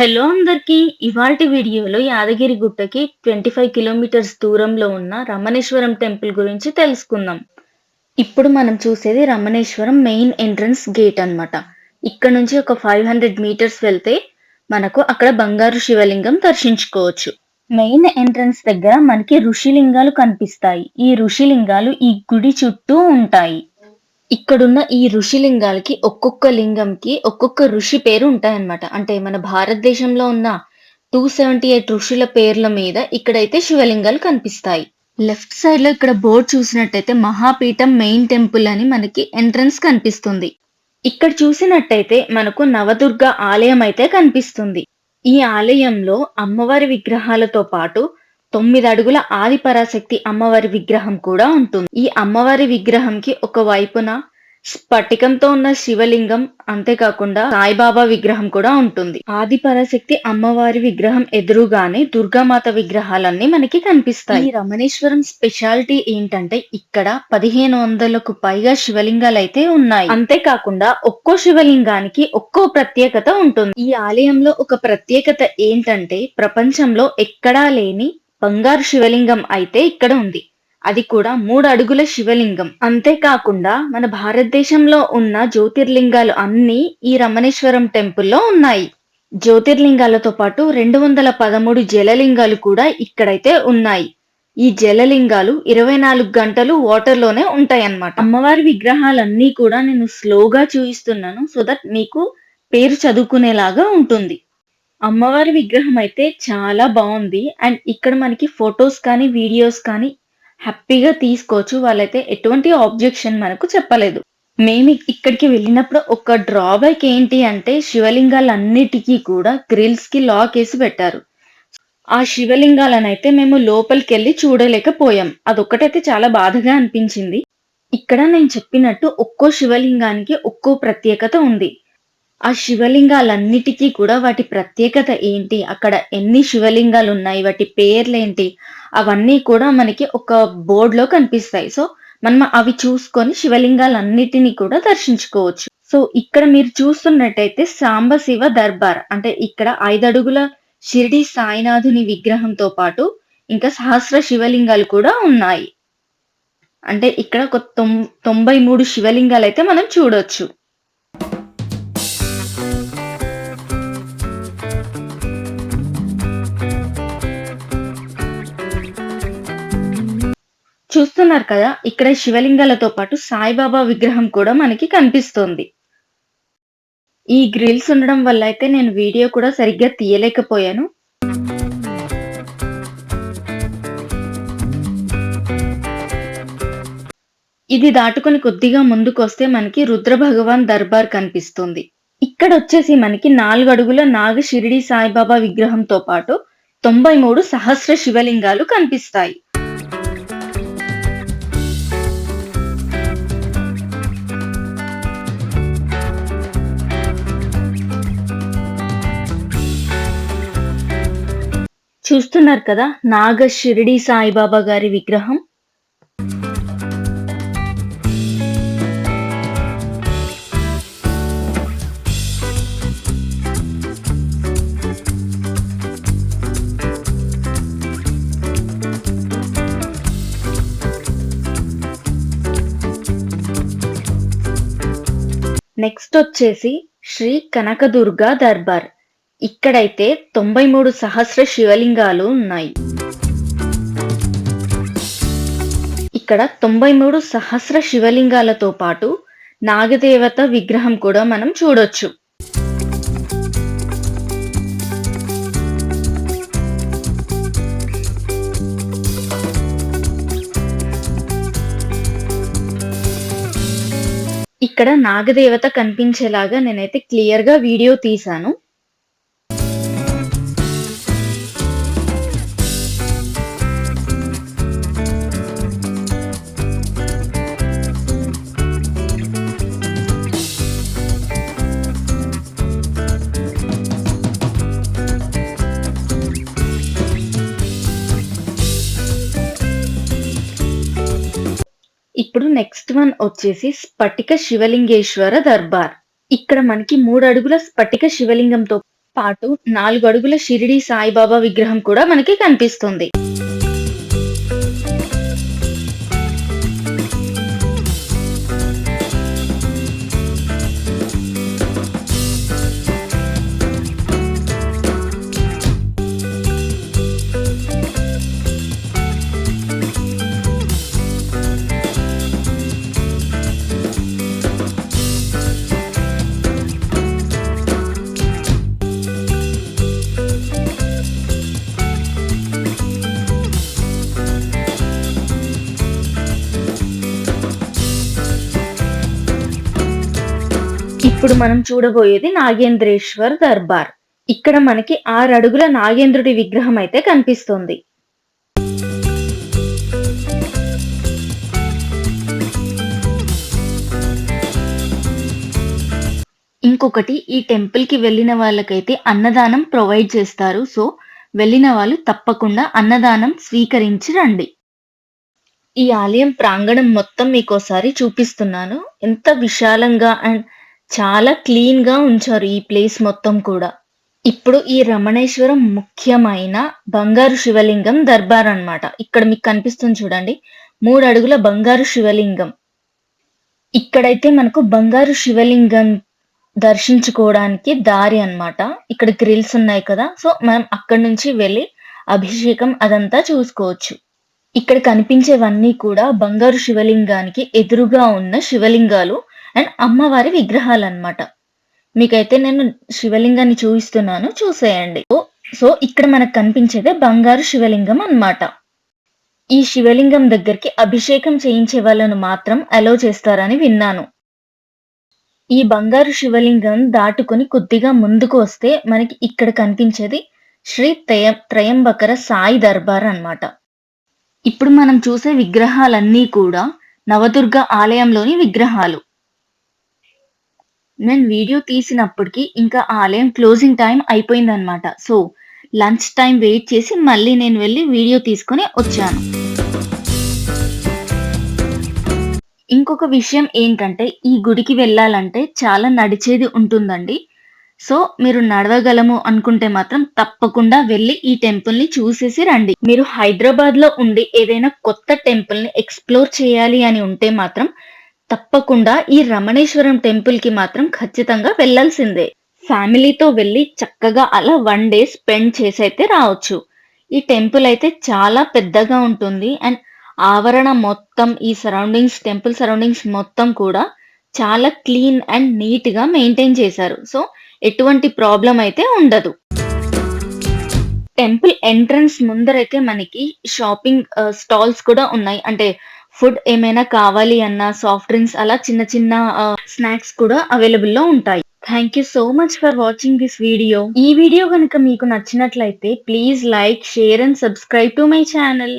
Hello అందరికి ఇవాటి వీడియోలో యాదగిరి గుట్టకి ట్వంటీ ఫైవ్ కిలోమీటర్స్ దూరంలో ఉన్న రమణేశ్వరం టెంపుల్ గురించి తెలుసుకుందాం. ఇప్పుడు మనం చూసేది రమణేశ్వరం మెయిన్ ఎంట్రన్స్ గేట్ అన్నమాట. ఇక్కడ నుంచి ఒక ఫైవ్ హండ్రెడ్ మీటర్స్ వెళ్తే మనకు అక్కడ బంగారు శివలింగం దర్శించుకోవచ్చు. మెయిన్ ఎంట్రన్స్ దగ్గర మనకి ఋషిలింగాలు కనిపిస్తాయి. ఈ ఋషిలింగాలు ఈ గుడి చుట్టూ ఉంటాయి. ఇక్కడున్న ఈ ఋషిలింగాలకి ఒక్కొక్క లింగంకి ఒక్కొక్క ఋషి పేరు ఉంటాయన్నమాట. అంటే మన భారతదేశంలో ఉన్న టూ సెవెంటీ ఎయిట్ ఋషుల పేర్ల మీద ఇక్కడైతే శివలింగాలు కనిపిస్తాయి. లెఫ్ట్ సైడ్లో ఇక్కడ బోర్డు చూసినట్టయితే మహాపీఠం మెయిన్ టెంపుల్ అని మనకి ఎంట్రన్స్ కనిపిస్తుంది. ఇక్కడ చూసినట్టయితే మనకు నవదుర్గ ఆలయం అయితే కనిపిస్తుంది. ఈ ఆలయంలో అమ్మవారి విగ్రహాలతో పాటు తొమ్మిది అడుగుల ఆదిపరాశక్తి అమ్మవారి విగ్రహం కూడా ఉంటుంది. ఈ అమ్మవారి విగ్రహంకి ఒక వైపున స్ఫటికంతో ఉన్న శివలింగం అంతేకాకుండా సాయిబాబా విగ్రహం కూడా ఉంటుంది. ఆదిపరాశక్తి అమ్మవారి విగ్రహం ఎదురుగానే దుర్గామాత విగ్రహాలన్నీ మనకి కనిపిస్తాయి. ఈ రమణేశ్వరం స్పెషాలిటీ ఏంటంటే ఇక్కడ పదిహేను వందలకు పైగా శివలింగాలు అయితే ఉన్నాయి. అంతేకాకుండా ఒక్కో శివలింగానికి ఒక్కో ప్రత్యేకత ఉంటుంది. ఈ ఆలయంలో ఒక ప్రత్యేకత ఏంటంటే ప్రపంచంలో ఎక్కడా లేని బంగారు శివలింగం అయితే ఇక్కడ ఉంది. అది కూడా మూడు అడుగుల శివలింగం. అంతేకాకుండా మన భారతదేశంలో ఉన్న జ్యోతిర్లింగాలు అన్ని ఈ రమణేశ్వరం టెంపుల్లో ఉన్నాయి. జ్యోతిర్లింగాలతో పాటు రెండు వందల పదమూడు జలలింగాలు కూడా ఇక్కడైతే ఉన్నాయి. ఈ జలలింగాలు ఇరవై నాలుగు గంటలు వాటర్లోనే ఉంటాయి అన్నమాట అమ్మవారి విగ్రహాలన్నీ కూడా నేను స్లోగా చూపిస్తున్నాను సో దట్ మీకు పేరు చదువుకునేలాగా ఉంటుంది. అమ్మవారి విగ్రహం అయితే చాలా బాగుంది. అండ్ ఇక్కడ మనకి ఫొటోస్ కానీ వీడియోస్ కానీ హ్యాపీగా తీసుకోవచ్చు. వాళ్ళైతే ఎటువంటి ఆబ్జెక్షన్ మనకు చెప్పలేదు. మేము ఇక్కడికి వెళ్ళినప్పుడు ఒక డ్రాబ్యాక్ ఏంటి అంటే శివలింగాలన్నిటికీ కూడా గ్రిల్స్కి లాక్ వేసి పెట్టారు. ఆ శివలింగాలనైతే అయితే మేము లోపలికి వెళ్ళి చూడలేకపోయాం. అదొక్కటైతే చాలా బాధగా అనిపించింది. ఇక్కడ నేను చెప్పినట్టు ఒక్కో శివలింగానికి ఒక్కో ప్రత్యేకత ఉంది. ఆ శివలింగాలన్నిటికీ కూడా వాటి ప్రత్యేకత ఏంటి? అక్కడ ఎన్ని శివలింగాలు ఉన్నాయి వాటి పేర్లేంటి? అవన్నీ కూడా మనకి ఒక బోర్డులో కనిపిస్తాయి. సో మనం అవి చూసుకొని శివలింగాలన్నిటినీ కూడా దర్శించుకోవచ్చు. సో ఇక్కడ మీరు చూస్తున్నట్టయితే సాంబశివ దర్బార్. అంటే ఇక్కడ ఐదడుగుల షిరిడి సాయినాథుని విగ్రహంతో పాటు ఇంకా సహస్ర శివలింగాలు కూడా ఉన్నాయి. అంటే ఇక్కడ ఒక తొంభై మూడు శివలింగాలు అయితే మనం చూడొచ్చు. చూస్తున్నారు కదా ఇక్కడ శివలింగాలతో పాటు సాయిబాబా విగ్రహం కూడా మనకి కనిపిస్తోంది. ఈ గ్రిల్స్ ఉండడం వల్ల అయితే నేను వీడియో కూడా సరిగ్గా తీయలేకపోయాను. ఇది దాటుకుని కొద్దిగా ముందుకొస్తే మనకి రుద్ర భగవాన్ దర్బార్ కనిపిస్తుంది. ఇక్కడ వచ్చేసి మనకి నాలుగు అడుగుల నాగ షిరిడి సాయిబాబా విగ్రహంతో పాటు తొంభై మూడు సహస్ర శివలింగాలు కనిపిస్తాయి. చూస్తున్నారు కదా నాగ షిరిడి సాయిబాబా గారి విగ్రహం. నెక్స్ట్ వచ్చేసి శ్రీ కనకదుర్గ దర్బార్. ఇక్కడైతే తొంభై మూడు సహస్ర శివలింగాలు ఉన్నాయి. ఇక్కడ తొంభై మూడు సహస్ర శివలింగాలతో పాటు నాగదేవత విగ్రహం కూడా మనం చూడొచ్చు. ఇక్కడ నాగదేవత కనిపించేలాగా నేనైతే క్లియర్గా వీడియో తీశాను. ఇప్పుడు నెక్స్ట్ వన్ వచ్చేసి స్ఫటిక శివలింగేశ్వర దర్బార్. ఇక్కడ మనకి మూడు అడుగుల స్ఫటిక శివలింగంతో పాటు నాలుగు అడుగుల షిరిడి సాయిబాబా విగ్రహం కూడా మనకి కనిపిస్తుంది. ఇప్పుడు మనం చూడబోయేది నాగేంద్రేశ్వర్ దర్బార్. ఇక్కడ మనకి ఆరు అడుగుల నాగేంద్రుడి విగ్రహం అయితే కనిపిస్తుంది. ఇంకొకటి ఈ టెంపుల్కి వెళ్ళిన వాళ్ళకైతే అన్నదానం ప్రొవైడ్ చేస్తారు. సో వెళ్ళిన వాళ్ళు తప్పకుండా అన్నదానం స్వీకరించి రండి. ఈ ఆలయం ప్రాంగణం మొత్తం మీకోసారి చూపిస్తున్నాను. ఎంత విశాలంగా అండ్ చాలా క్లీన్గా ఉంచారు ఈ ప్లేస్ మొత్తం కూడా. ఇప్పుడు ఈ రమణేశ్వరం ముఖ్యమైన బంగారు శివలింగం దర్బార్ అనమాట ఇక్కడ మీకు కనిపిస్తుంది చూడండి. మూడు అడుగుల బంగారు శివలింగం. ఇక్కడైతే మనకు బంగారు శివలింగం దర్శించుకోవడానికి దారి అన్నమాట. ఇక్కడ గ్రిల్స్ ఉన్నాయి కదా. సో మనం అక్కడి నుంచి వెళ్ళి అభిషేకం అదంతా చూసుకోవచ్చు. ఇక్కడ కనిపించేవన్నీ కూడా బంగారు శివలింగానికి ఎదురుగా ఉన్న శివలింగాలు. అండ్ అమ్మవారి విగ్రహాలు అన్నమాట మీకైతే నేను శివలింగాన్ని చూపిస్తున్నాను చూసేయండి. సో సో ఇక్కడ మనకు కనిపించేదే బంగారు శివలింగం అన్నమాట. ఈ శివలింగం దగ్గరికి అభిషేకం చేయించే వాళ్ళను మాత్రం అలో చేస్తారని విన్నాను. ఈ బంగారు శివలింగం దాటుకొని కొద్దిగా ముందుకు వస్తే మనకి ఇక్కడ కనిపించేది శ్రీ త్రయం త్రయంబకర సాయి దర్బార్ అన్నమాట. ఇప్పుడు మనం చూసే విగ్రహాలన్నీ కూడా నవదుర్గ ఆలయంలోని విగ్రహాలు. నేను వీడియో తీసినప్పటికీ ఇంకా ఆలయం క్లోజింగ్ టైం అయిపోయిందనమాట సో లంచ్ టైం వెయిట్ చేసి మళ్ళీ నేను వెళ్ళి వీడియో తీసుకొని వచ్చాను. ఇంకొక విషయం ఏంటంటే ఈ గుడికి వెళ్ళాలంటే చాలా నడిచేది ఉంటుందండి. సో మీరు నడవగలము అనుకుంటే మాత్రం తప్పకుండా వెళ్ళి ఈ టెంపుల్ని చూసేసి రండి. మీరు హైదరాబాద్లో ఉండి ఏదైనా కొత్త టెంపుల్ని ఎక్స్ప్లోర్ చేయాలి అని ఉంటే మాత్రం తప్పకుండా ఈ రమణేశ్వరం టెంపుల్కి మాత్రం ఖచ్చితంగా వెళ్ళాల్సిందే. ఫ్యామిలీతో వెళ్ళి చక్కగా అలా వన్ డే స్పెండ్ చేసి అయితే రావచ్చు. ఈ టెంపుల్ అయితే చాలా పెద్దగా ఉంటుంది అండ్ ఆవరణ మొత్తం ఈ సరౌండింగ్స్ టెంపుల్ సరౌండింగ్స్ మొత్తం కూడా చాలా క్లీన్ అండ్ నీట్గా మెయింటైన్ చేశారు. సో ఎటువంటి ప్రాబ్లం అయితే ఉండదు. టెంపుల్ ఎంట్రన్స్ ముందరైతే మనకి షాపింగ్ స్టాల్స్ uh, కూడా ఉన్నాయి. అంటే ఫుడ్ ఏమైనా కావాలి అన్న సాఫ్ట్ డ్రింక్స్ అలా చిన్న చిన్న స్నాక్స్ కూడా అవైలబుల్లో ఉంటాయి. Thank you so much for watching this video ఈ వీడియో కనుక మీకు నచ్చినట్లయితే please like share and subscribe to my channel